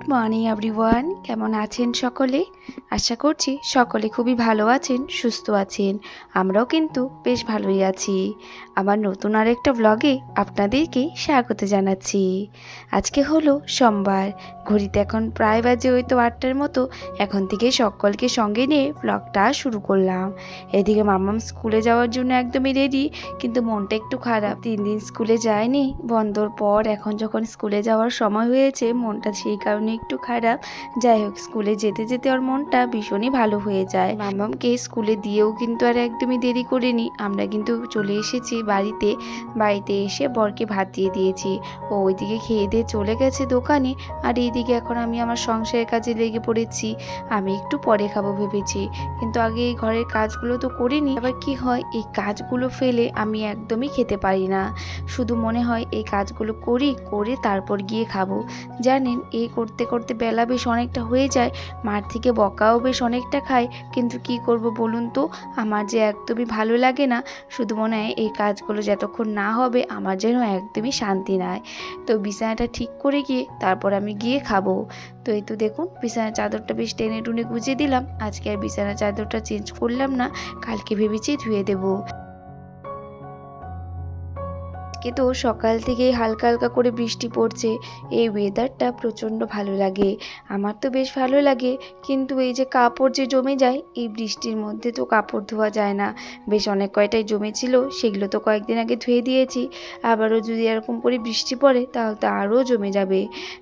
Good morning everyone কেমন আছেন সকলে? আশা করছি সকলে খুবই ভালো আছেন, সুস্থ আছেন। আমরাও কিন্তু বেশ ভালোই আছি। আমার নতুন আরেকটা ব্লগে আপনাদেরকে স্বাগত জানাচ্ছি। আজকে হলো সোমবার। ঘড়িতে এখন প্রায় বাজে ওই তো আটটার মতো। এখন থেকে সকলকে সঙ্গে নিয়ে ব্লগটা শুরু করলাম। এদিকে মামাম স্কুলে যাওয়ার জন্য একদমই রেডি কিন্তু মনটা একটু খারাপ। তিন দিন স্কুলে যায়নি, বন্ধর পর এখন যখন স্কুলে যাওয়ার সময় হয়েছে, মনটা সেই কারণে একটু খারাপ। যাই হোক, স্কুলে যেতে যেতে ওর মনটা ভীষণই ভালো হয়ে যায়। মামামকে স্কুলে দিয়েও কিন্তু আর একদমই দেরি করিনি। আমরা কিন্তু চলে এসেছি বাড়িতে। বাড়িতে এসে বরকে ভাত দিয়ে দিয়েছি। ও ওইদিকে খেয়ে দিয়ে চলে গেছে দোকানে। আর এইদিকে এখন আমি আমার সংসারের কাজে লেগে পড়েছি। আমি একটু পরে খাব ভেবেছি। কিন্তু আগে এই ঘরের কাজগুলো তো করিনি। আবার কি হয়, এই কাজগুলো ফেলে আমি একদমই খেতে পারি না। শুধু মনে হয় এই কাজগুলো করি, করে তারপর গিয়ে খাব। জানেন, এই করতে করতে করতে বেলা বেশ অনেকটা হয়ে যায়। মার থেকে বকাও বেশ অনেকটা খায়। কিন্তু কি করব বলুন তো? আমার যে একদমই ভালো লাগে না। শুধু মনে হয় এই কাজগুলো যতক্ষণ না হবে আমার যেন একদমই শান্তি নাই। তো বিছানাটা ঠিক করে গিয়ে তারপর আমি গিয়ে খাব। তো এই তো দেখুন, বিছানার চাদরটা বেশ টেনে টুনে গুছিয়ে দিলাম। আজকে আর বিছানার চাদরটা চেঞ্জ করলাম না। কালকে ভেবেছি ধুয়ে দেবো। আজকে তো সকাল থেকেই হালকা হালকা করে বৃষ্টি পড়ছে। এই ওয়েদারটা প্রচণ্ড ভালো লাগে। আমার তো বেশ ভালো লাগে। কিন্তু এই যে কাপড় যে জমে যায়, এই বৃষ্টির মধ্যে তো কাপড় ধোয়া যায় না। বেশ অনেক কয়টাই জমেছিল, সেগুলো তো কয়েকদিন আগে ধুয়ে দিয়েছি। আবারও যদি এরকম করে বৃষ্টি পড়ে, তাহলে তো আরও জমে যাবে।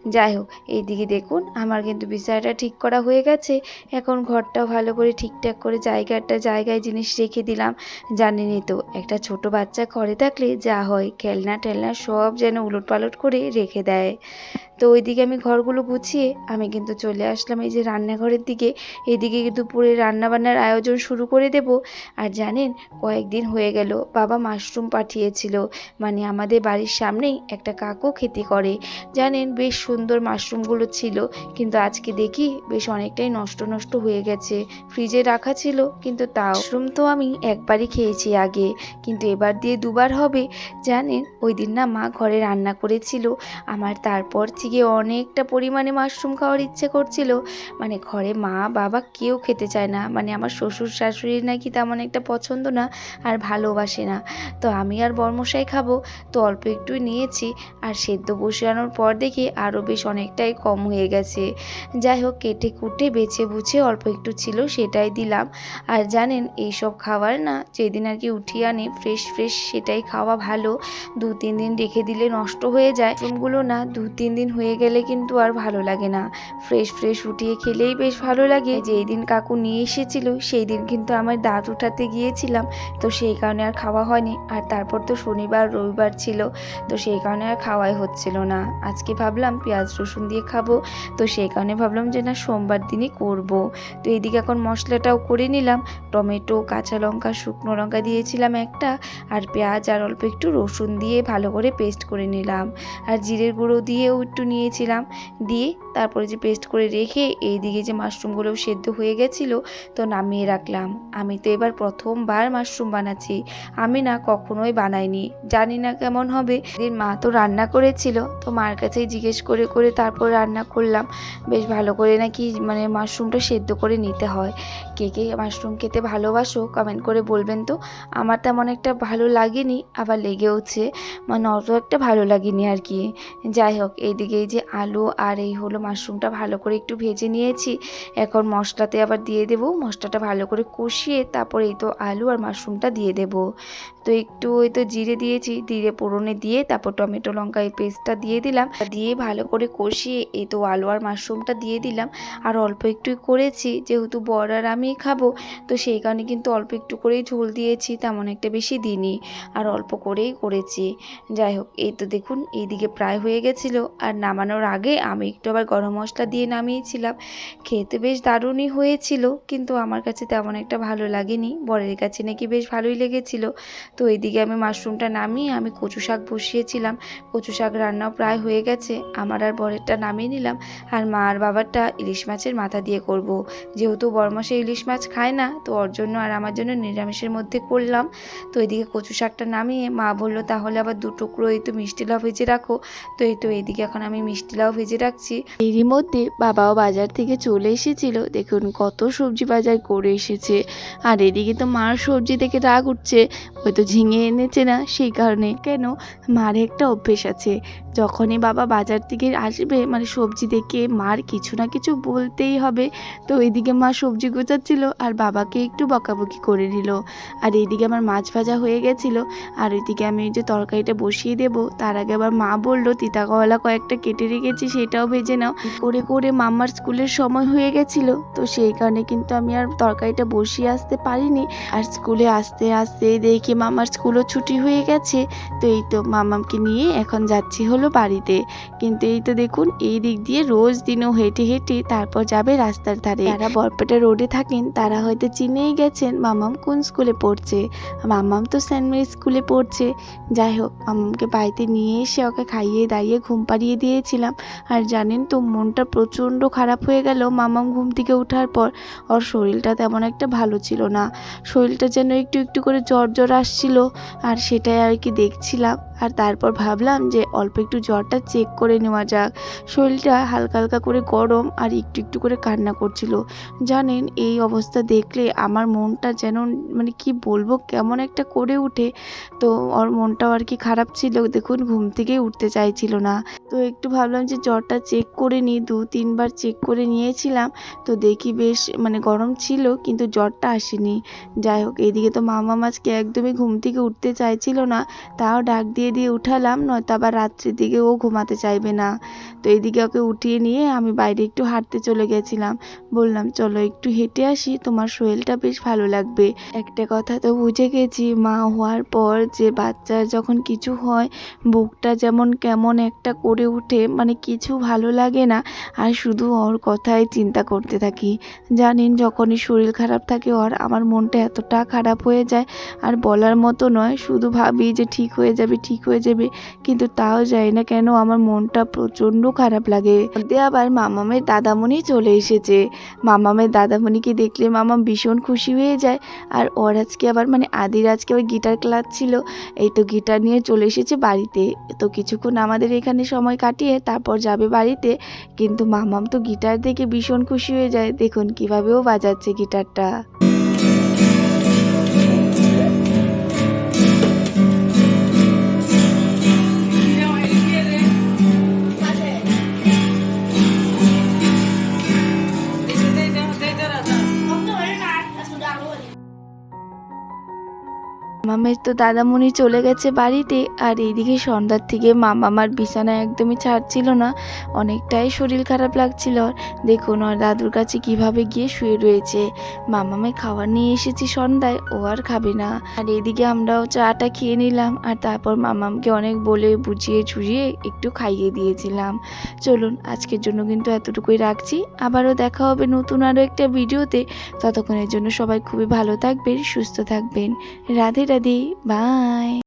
যাই হোক, এইদিকে দেখুন, আমার কিন্তু বিছানাটা ঠিক করা হয়ে গেছে। এখন ঘরটাও ভালো করে ঠিকঠাক করে জায়গাটা, জায়গায় জিনিস রেখে দিলাম। জানেনই তো, একটা ছোট বাচ্চা ঘরে থাকলে যা হয় খেলনা টেলনা সব যেন উলট পালট করে রেখে দেয়। তো ওইদিকে আমি ঘরগুলো গুছিয়ে আমি কিন্তু চলে আসলাম। এই যে রান্নাঘরের দিকে, এদিকে কিন্তু দুপুরে রান্নাবান্নার আয়োজন শুরু করে দেব। আর জানেন, কয়েকদিন হয়ে গেল, বাবা মাশরুম পাঠিয়েছিল। মানে আমাদের বাড়ির সামনেই একটা কাকু খেতে করে। জানেন, বেশ সুন্দর মাশরুমগুলো ছিল, কিন্তু আজকে দেখি বেশ অনেকটাই নষ্ট নষ্ট হয়ে গেছে। ফ্রিজে রাখা ছিল, কিন্তু তাও। মাশরুম তো আমি একবারই খেয়েছি আগে, কিন্তু এবার দিয়ে দুবার হবে। জানেন ওই দিন না মা ঘরে রান্না করেছিল, আমার তারপর থেকে অনেকটা পরিমাণে মাশরুম খাওয়ার ইচ্ছে করছিল। মানে ঘরে মা, বাবা কেউ খেতে চায় না। মানে আমার শ্বশুর শাশুড়ির নাকি তেমন একটা পছন্দ না আর ভালোবাসে না। তো আমি আর বর্মশাই খাব। তো অল্প একটু নিয়েছি আর সেদ্ধ বসানোর পর দেখি আরও বেশ অনেকটাই কম হয়ে গেছে। যাই হোক, কেটে কুটে, বেছে বুছে অল্প একটু ছিল সেটাই দিলাম। আর জানেন, এইসব খাবার না যেদিন আর কি উঠিয়ে আনে ফ্রেশ ফ্রেশ সেটাই খাওয়া ভালো। দু তিন দিন রেখে দিলে নষ্ট হয়ে যায়। মাশরুমগুলো না দু তিন দিন হয়ে গেলে কিন্তু আর ভালো লাগে না। ফ্রেশ ফ্রেশ উঠিয়ে খেলেই বেশ ভালো লাগে। যেই দিন কাকু নিয়ে এসেছিল সেই দিন কিন্তু আমার দাঁত উঠাতে গিয়েছিলাম। তো সেই কারণে আর খাওয়া হয়নি। আর তারপর তো শনিবার, রবিবার ছিল। তো সেই কারণে আর খাওয়াই হচ্ছিল না। আজকে ভাবলাম পেঁয়াজ, রসুন দিয়ে খাব। তো সেই কারণে ভাবলাম যে, না, সোমবার দিনই করব। তো এইদিকে এখন মশলাটাও করে নিলাম। টমেটো, কাঁচা লঙ্কা, শুকনো লঙ্কা দিয়েছিলাম একটা। আর পেঁয়াজ আর অল্প একটু রসুন দিয়ে ভালো করে পেস্ট করে নিলাম। আর জিরের গুঁড়ো দিয়েও একটু নিয়েছিলাম। দিয়ে তারপরে যে পেস্ট করে রেখে এই দিকে যে মাশরুমগুলো সেদ্ধ হয়ে গেছিল, তো নামিয়ে রাখলাম। আমি তো এবার প্রথমবার মাশরুম বানাচ্ছি। আমি না কখনোই বানাইনি। জানি না কেমন হবে। মা তো রান্না করেছিল, তো মার কাছেই জিজ্ঞেস করে করে তারপর রান্না করলাম। বেশ ভালো করে নাকি মানে মাশরুমটা সেদ্ধ করে নিতে হয়। কে কে মাশরুম খেতে ভালোবাসো কমেন্ট করে বলবেন তো। আমার তেমন একটা ভালো লাগেনি, আবার লেগেওছে। মানে অত একটা ভালো লাগেনি আর কি। যাই হোক, এইদিকে এই যে আলু আর এই হলো মাশরুমটা ভালো করে একটু ভেজে নিয়েছি। এখন মশলাতে আবার দিয়ে দেবো। মশলাটা ভালো করে কষিয়ে তারপর এই তো আলু আর মাশরুমটা দিয়ে দেবো। তো একটু ওই তো জিরে দিয়েছি, জিরে পোড়নে দিয়ে তারপর টমেটো লঙ্কা এই পেস্টটা দিয়ে দিলাম। দিয়ে ভালো করে কষিয়ে এই তো আলু আর মাশরুমটা দিয়ে দিলাম। আর অল্প একটুই করেছি, যেহেতু বড় আর আমি খাব, তো সেই কারণে কিন্তু অল্প একটু করেই ঝোল দিয়েছি, তেমন একটা বেশি দিইনি। আর অল্প করেই করেছি। যাই হোক, এই তো দেখুন, এইদিকে প্রায় হয়ে গেছিল। আর নামানোর আগে আমি একটু আবার গরম মশলা দিয়ে নামিয়েছিলাম। খেতে বেশ দারুণই হয়েছিল, কিন্তু আমার কাছে তেমন একটা ভালো লাগেনি। বরের কাছে নাকি বেশ ভালোই লেগেছিল। তো এইদিকে আমি মাশরুমটা নামিয়ে আমি কচু শাক বসিয়েছিলাম। কচু শাক রান্নাও প্রায় হয়ে গেছে। আমার আর বরেরটা নামিয়ে নিলাম। আর মা আর বাবারটা ইলিশ মাছের মাথা দিয়ে করব। যেহেতু বরমাসে ইলিশ মাছ খায় না, তো ওর জন্য আর আমার জন্য নিরামিষের মধ্যে করলাম। তো এদিকে কচু শাকটা নামিয়ে মা বলল, তাহলে আবার দু টুকরো এই তো মিষ্টি লাভ ভেজে রাখো। তো এই তো এইদিকে এখন আমি মিষ্টি লাউ ভেজে রাখছি। এরই মধ্যে বাবাও বাজার থেকে চলে এসেছিল। দেখুন, কত সবজি বাজার করে এসেছে। আর এদিকে তো মার সবজি দেখে রাগ উঠছে। হয়তো ঝিঙে এনেছে না, সেই কারণে কেন মার একটা অভ্যেস আছে। যখনই বাবা বাজার থেকে আসবে মানে সবজি দেখে মার কিছু না কিছু বলতেই হবে। তো এইদিকে মা সবজি গোছাচ্ছিল আর বাবাকে একটু বকাবকি করে নিল। আর এইদিকে আমার মাছ ভাজা হয়ে গেছিল। আর ওইদিকে আমি ওই যে তরকারিটা বসিয়ে দেব। তার আগে আবার মা বলল, তিতা কলা কয়েকটা কেটে রেখেছি, সেটাও ভেজে নাও। করে করে মাম্মার স্কুলের সময় হয়ে গেছিল। তো সেই কারণে কিন্তু আমি আর তরকারিটা বসিয়ে আসতে পারিনি। আর স্কুলে আসতে আসতে দেখি মামার স্কুলও ছুটি হয়ে গেছে। তো এই তো মামামকে নিয়ে এখন যাচ্ছি হলো বাড়িতে। কিন্তু এই তো দেখুন, এই দিক দিয়ে রোজ দিনও হেঁটে হেঁটে তারপর যাবে রাস্তার ধারে। যারা বরপেটা রোডে থাকেন, তারা হয়তো চিনেই গেছেন মামাম কোন স্কুলে পড়ছে। মামাম তো সেন্ট মেরি স্কুলে পড়ছে। যাই হোক, মামামকে বাড়িতে নিয়ে এসে ওকে খাইয়ে দাইয়ে ঘুম পাড়িয়ে দিয়েছিলাম। আর জানেন তো, মনটা প্রচণ্ড খারাপ হয়ে গেল মামাম ঘুম থেকে ওঠার পর। ওর শরীরটা তেমন একটা ভালো ছিল না। শরীরটা যেন একটু একটু করে জ্বর জ্বর আসছিল। আর সেটাই আর কি দেখছিলাম। আর তারপর ভাবলাম যে অল্প একটু জ্বরটা চেক করে নেওয়া যাক। শরীরটা হালকা হালকা করে গরম আর একটু একটু করে কান্না করছিল। জানেন, এই অবস্থা দেখলে আমার মনটা যেন মানে কি বলব, কেমন একটা করে উঠে তো ওর মনটাও আর কি খারাপ ছিল, দেখুন ঘুম থেকেই উঠতে চাইছিল না। তো একটু ভাবলাম যে জ্বরটা চেক করে নিই দু তিনবার চেক করে নিয়েছিলাম। তো দেখি বেশ মানে গরম ছিল, কিন্তু জ্বরটা আসেনি। যাই হোক, এদিকে তো মামা মাছকে একদমই ঘুম থেকে উঠতে চাইছিল না, তাও ডাক দিয়ে দিয়ে উঠালাম, নয়তো আবার রাত্রির দিকে ও ঘুমাতে চাইবে না। তো এইদিকে ওকে উঠিয়ে নিয়ে আমি বাইরে একটু হাঁটতে চলে গেছিলাম। বললাম, চলো একটু হেঁটে আসি, তোমার শরীরটা বেশ ভালো লাগবে। একটা কথা তো বুঝে গেছি, মা হওয়ার পর যে বাচ্চার যখন কিছু হয়, বুকটা যেমন কেমন একটা করে উঠে মানে কিছু ভালো লাগে না, আর শুধু ওর কথাই চিন্তা করতে থাকি। জানেন, যখনই শরীর খারাপ থাকে ওর, আমার মনটা এতটা খারাপ হয়ে যায়, আর বলার মতো নয়, শুধু ভাবি যে ঠিক হয়ে যাবে, ঠিক হয়ে যাবে। কিন্তু তাও যায় না কেন আমার মনটা প্রচণ্ড খারাপ লাগে। আবার মামামের দাদামণি চলে এসেছে। মামামের দাদামণিকে দেখলে মামাম ভীষণ খুশি হয়ে যায়। আর ওর আজকে আবার মানে আদির আজকে আবার গিটার ক্লাস ছিল। এই তো গিটার নিয়ে চলে এসেছে বাড়িতে। তো কিছুক্ষণ আমাদের এখানে সময় কাটিয়ে তারপর যাবে বাড়িতে। কিন্তু মামাম তো গিটার দেখে ভীষণ খুশি হয়ে যায়। দেখুন কীভাবে ও বাজাচ্ছে গিটারটা মামামের তো দাদামণি চলে গেছে বাড়িতে, আর এইদিকে সন্ধ্যার থেকে মামামার বিছানা একদমই ছাড়ছিল না, অনেকটাই শরীর খারাপ লাগছিল। দেখুন ওর দাদুর কাছে কীভাবে গিয়ে শুয়ে রয়েছে। মামামে খাবার নিয়ে এসেছি সন্ধ্যায়, ও আর খাবে না। আর এইদিকে আমরাও চাটা খেয়ে নিলাম, আর তারপর মামামকে অনেক বলে বুঝিয়ে ঝুড়িয়ে একটু খাইয়ে দিয়েছিলাম। চলুন, আজকের জন্য কিন্তু এতটুকুই রাখছি। আবারও দেখা হবে নতুন আরও একটা ভিডিওতে। ততক্ষণের জন্য সবাই খুবই ভালো থাকবেন, সুস্থ থাকবেন। রাধে রাধে বাই